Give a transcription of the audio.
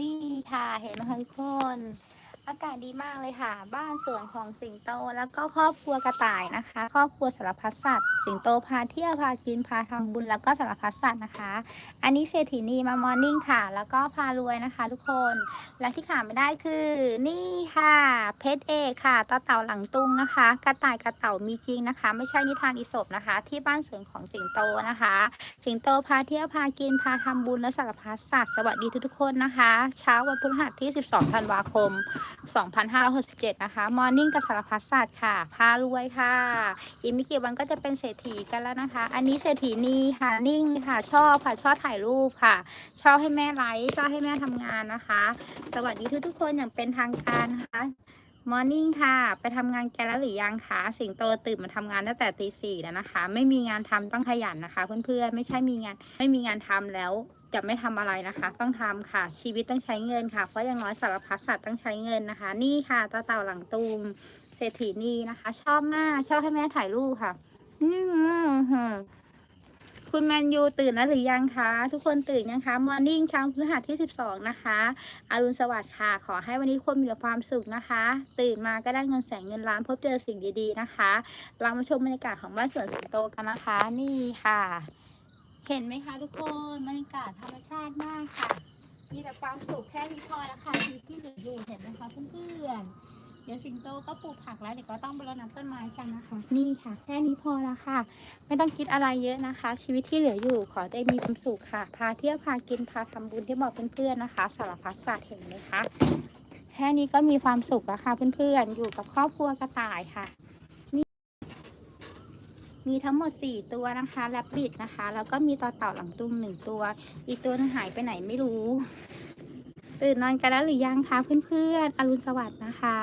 นี่ค่ะเห็นไหมคะทุกคน อากาศดีมากเลยค่ะ บ้านสวนของสิงโตแล้วก็ครอบครัวกระต่ายนะคะ ครอบครัวสารพัดสัตว์ สิงโตพาเที่ยวพากินพาทำบุญแล้วก็สารพัดสัตว์นะคะ อันนี้เศรษฐีนีมามอร์นิ่งค่ะ แล้วก็พารวยนะคะ ทุกคน และที่ขาดไม่ได้คือนี่ค่ะ เพชรเอกค่ะต่อเต่าหลังตุงนะคะ กระต่ายกระเต่ามีจริงนะคะ ไม่ใช่นิทานอีสปนะคะ ที่บ้านสวนของสิงโตนะคะ สิงโตพาเที่ยวพากินพาทำบุญและสารพัดสัตว์สวัสดีทุกๆคนนะคะ เช้าวันพฤหัสที่ 12 ธันวาคม 2567 นะคะมอร์นิ่งกับสารพัดสัตว์ค่ะ พารวยค่ะ อีกไม่กี่วันก็จะเป็นเศรษฐีกันแล้วนะคะ อันนี้เศรษฐีนีค่ะ นิ่งค่ะ ชอบค่ะ ชอบถ่ายรูปค่ะ ชอบให้แม่ไลฟ์ ชอบให้แม่ทำงานนะคะ สวัสดีทุกๆคนอย่างเป็นทางการนะคะ มอร์นิ่งค่ะ ไปทำงานแกแล้วหรือยังคะ สิงโตตื่นมาทำงานตั้งแต่ตีสี่แล้วนะคะ ไม่มีงานทำต้องขยันนะคะ เพื่อนๆ ไม่ใช่มีงาน ไม่มีงานทำแล้วจะไม่ทำอะไรนะคะ ต้องทำค่ะ ชีวิตต้องใช้เงินค่ะ เพราะอย่างน้อยสารพัดสัตว์ต้องใช้เงินนะคะ นี่ค่ะตาเต่าหลังตูมเศรษฐีนีนะคะ ชอบมาก ชอบให้แม่ถ่ายรูปค่ะ อืม คุณแมนยูตื่นแล้วหรือยังคะ ทุกคนตื่นยังคะมอร์นิ่งเช้าพฤหัสที่ 12 นะคะอรุณสวัสดิ์ค่ะ ขอให้วันนี้คนมีแต่ความสุขนะคะ ตื่นมาก็ได้เงินแสนเงินล้านพบเจอสิ่งดีๆนะคะ เรามาชมบรรยากาศของบ้านสวนสิงโตกันนะคะ นี่ค่ะ เห็นไหมคะทุกคนบรรยากาศธรรมชาติมากค่ะ มีแต่ความสุขแค่นี้พอแล้วค่ะชีวิตที่เหลืออยู่เห็นไหมคะเพื่อนๆ ดี๋ยวสิงโตก็ปลูกผักแล้วเดี๋ยวก็ต้องไปรดน้ำต้นไม้กันนะคะ นี่ค่ะ แค่นี้พอแล้วค่ะ ไม่ต้องคิดอะไรเยอะนะคะ ชีวิตที่เหลืออยู่ขอได้มีความสุขค่ะ พาเที่ยวพากินพาทำบุญที่บอกเพื่อนๆนะคะ สารพัดสัตว์เห็นไหมคะ แค่นี้ก็มีความสุขแล้วค่ะเพื่อนๆ อยู่กับครอบครัวกระต่ายค่ะมีทั้งหมด 4 ตัวนะคะแรบบิดนะคะ แล้วก็มีต่อเต่าหลังตุ้มหนึ่งตัว อีกตัวนึงหายไปไหนไม่รู้ ตื่นนอนกันแล้วหรือยังคะเพื่อนๆอรุณสวัสดิ์นะคะ